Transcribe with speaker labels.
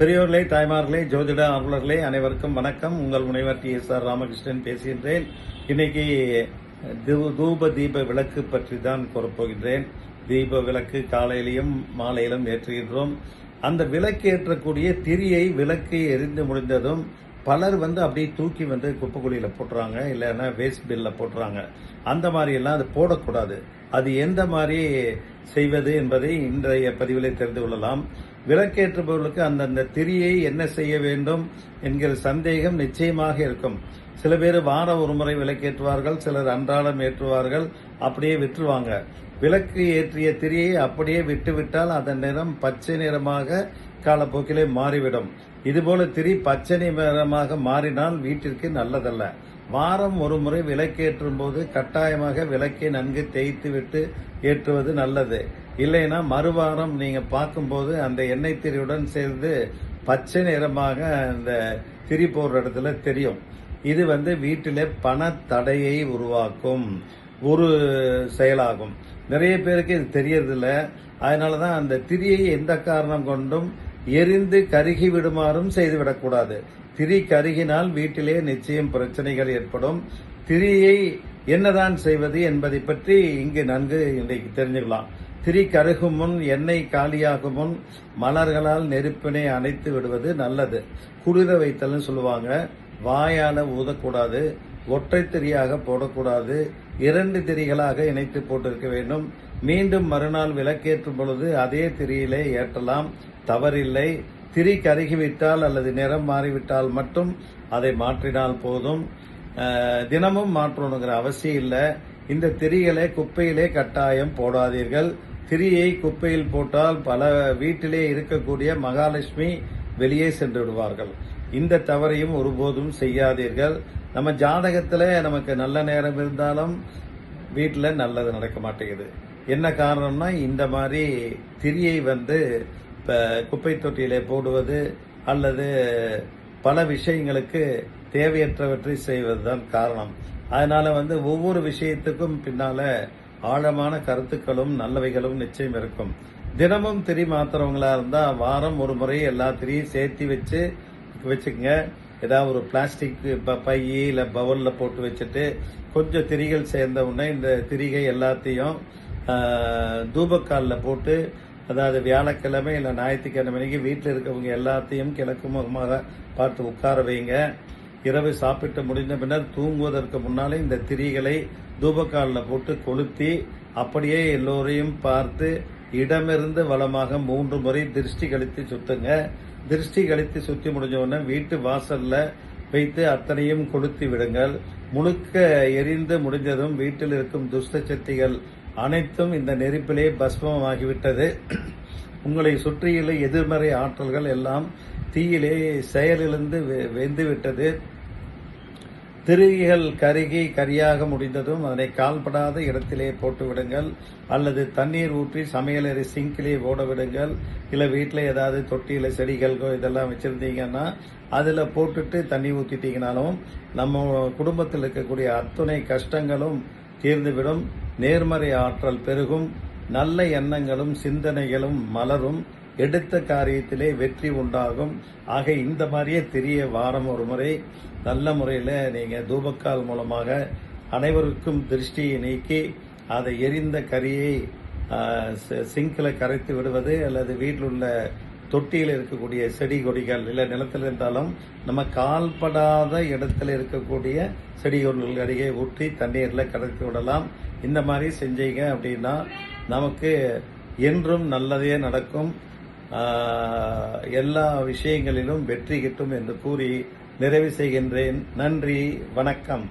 Speaker 1: பெரியோர்களே தாய்மார்களே ஜோதிட அருளர்களே அனைவருக்கும் வணக்கம். உங்கள் முனைவர் டி. எஸ். ஆர். ராமகிருஷ்ணன் பேசுகின்றேன். இன்னைக்கு தூப தீப விளக்கு பற்றி தான் கூறப்போகின்றேன் தீப விளக்கு காலையிலும் மாலையிலும் ஏற்றுகின்றோம். அந்த விளக்கு ஏற்றக்கூடிய திரியை விளக்கு எரிந்து முடிந்ததும் பலர் வந்து அப்படியே தூக்கி வந்து குப்பைக்குழியில் போட்டுறாங்க இல்லைன்னா வேஸ்ட் பில்ல போட்டுறாங்க. அந்த மாதிரியெல்லாம் அது போடக்கூடாது. அது எந்த மாதிரி செய்வது என்பதை இன்றைய பதிவிலே தெரிந்து கொள்ளலாம். விளக்கேற்றுபவர்களுக்கு அந்தந்த திரியை என்ன செய்ய வேண்டும் என்கிற சந்தேகம் நிச்சயமாக இருக்கும். சில பேர் வாரம் ஒரு முறை விளக்கேற்றுவார்கள் சிலர் அன்றாடம் ஏற்றுவார்கள் அப்படியே விட்டுருவாங்க. விளக்கு ஏற்றிய திரியை அப்படியே விட்டுவிட்டால் அதன் நிறம் பச்சை நிறமாக காலப்போக்கிலே மாறிவிடும். இதுபோல திரி பச்சை நிறமாக மாறினால் வீட்டிற்கு நல்லதல்ல. வாரம் ஒரு முறை விளக்கேற்றும் போது கட்டாயமாக விளக்கை நன்கு தேய்த்து விட்டு ஏற்றுவது நல்லது. இல்லைன்னா மறுவாரம் நீங்க பார்க்கும்போது அந்த எண்ணெய் திரியுடன் சேர்ந்து பச்சை நிறமாக அந்த திரி போடுற இடத்துல தெரியும். இது வந்து வீட்டிலே பண தடையை உருவாக்கும் ஒரு செயலாகும். நிறைய பேருக்கு இது தெரியறதில்ல. அதனால தான் அந்த திரியை எந்த காரணம் கொண்டும் எரிந்து கருகி விடுமாறும் செய்துவிடக்கூடாது. திரி கருகினால் வீட்டிலே நிச்சயம் பிரச்சனைகள் ஏற்படும். திரியை என்னதான் செய்வது என்பதை பற்றி இங்கு நன்கு இன்றைக்கு தெரிஞ்சுக்கலாம். திரி கருகும் முன் எண்ணெய் காலியாகும் முன் மலர்களால் நெருப்பினை அணைத்து விடுவது நல்லது. குளிர வைத்தல்னு சொல்லுவாங்க. வாயால ஊதக்கூடாது. ஒற்றை திரியாக போடக்கூடாது. இரண்டு திரிகளாக இணைத்து போட்டிருக்க வேண்டும். மீண்டும் மறுநாள் விளக்கேற்றும் பொழுது அதே திரியிலே ஏற்றலாம். தவறில்லை. திரி கருகிவிட்டால் அல்லது நிறம் மாறிவிட்டால் மட்டும் அதை மாற்றினால் போதும். தினமும் மாற்றணுங்கிற அவசியம் இல்லை. இந்த திரிகளை குப்பையிலே கட்டாயம் போடாதீர்கள். திரியை குப்பையில் போட்டால் பல வீட்டிலே இருக்கக்கூடிய மகாலட்சுமி வெளியே சென்று விடுவார்கள். இந்த தவறையும் ஒருபோதும் செய்யாதீர்கள். நம்ம ஜாதகத்தில் நமக்கு நல்ல நேரம் இருந்தாலும் வீட்டில் நல்லது நடக்க மாட்டேங்குது. என்ன காரணம்னா இந்த மாதிரி திரியை வந்து இப்போ குப்பை தொட்டியிலே போடுவது அல்லது பல விஷயங்களுக்கு தேவையற்றவற்றை செய்வதுதான் காரணம். அதனால வந்து ஒவ்வொரு விஷயத்துக்கும் பின்னால ஆழமான கருத்துக்களும் நல்லவைகளும் நிச்சயம் இருக்கும். தினமும் திரி மாத்துறவங்களா இருந்தா வாரம் ஒரு முறை எல்லா திரியும் சேர்த்து வச்சு வச்சுக்கோங்க. ஏதாவது ஒரு பிளாஸ்டிக் ப- பை இல்ல பவுல்ல போட்டு வச்சுட்டு கொஞ்சம் திரிகள் சேர்ந்த உடனே இந்த திரிகை எல்லாத்தையும் தூபக்காலில் போட்டு அதாவது வியாழக்கிழமை இல்லை ஞாயிற்றுக்கிழமை அன்றைக்கி வீட்டில் இருக்கவங்க எல்லாத்தையும் கிழக்கு முகமாக பார்த்து உட்கார வைங்க. இரவு சாப்பிட்டு முடிந்த பின்னர் தூங்குவதற்கு முன்னாலே இந்த திரிகளை தூபக்காலில் போட்டு கொளுத்தி அப்படியே எல்லோரையும் பார்த்து இடமிருந்து வளமாக மூன்று முறை திருஷ்டி கழித்து சுத்துங்க. திருஷ்டி கழித்து சுத்தி முடிஞ்ச உடனே வீட்டு வாசல்ல வைத்து அத்தனையும் கொளுத்தி விடுங்கள். முழுக்க எரிந்து முடிஞ்சதும் வீட்டில் இருக்கும் துஷ்ட சக்திகள் அனைத்தும் இந்த நெருப்பிலே பஸ்மமாகிவிட்டது. உங்களை சுற்றியுள்ள எதிர்மறை ஆற்றல்கள் எல்லாம் தீயிலே செயலிழந்து வெ- வெந்து விட்டது திருகிகள் கருகி கரியாக முடிந்ததும் அதனை கால்படாத இடத்திலே போட்டு விடுங்கள் அல்லது தண்ணீர் ஊற்றி சமையலறை சிங்கிலே ஓட விடுங்கள் இல்லை வீட்டில் ஏதாவது தொட்டியில் செடிகளுக்கோ இதெல்லாம் வச்சுருந்தீங்கன்னா அதில் போட்டுட்டு தண்ணி ஊற்றிட்டீங்கனாலும் நம்ம குடும்பத்தில் இருக்கக்கூடிய அத்துணை கஷ்டங்களும் தீர்ந்துவிடும். நேர்மறை ஆற்றல் பெருகும். நல்ல எண்ணங்களும் சிந்தனைகளும் மலரும். எடுத்த காரியத்திலே வெற்றி உண்டாகும். ஆக இந்த மாதிரியே தெரிய வாரம் ஒரு முறை. நல்ல முறையில் நீங்கள் தூபக்கால் மூலமாக அனைவருக்கும் திருஷ்டியை நீக்கி அதை எரிந்த கரியை சிங்கில் கரைத்து விடுவது அல்லது வீட்டில் உள்ள தொட்டியில் இருக்கக்கூடிய செடி கொடிகள் இல்லை நிலத்தில் இருந்தாலும் நம்ம கால்படாத இடத்துல இருக்கக்கூடிய செடி கொடிகள் அருகே ஊற்றி தண்ணீரில் கரைத்து விடலாம். இந்த மாதிரி செஞ்சீங்க அப்படின்னா நமக்கு என்றும் நல்லதே நடக்கும். எல்லா விஷயங்களிலும் வெற்றி கிட்டும் என்று கூறி நிறைவு செய்கின்றேன். நன்றி வணக்கம்.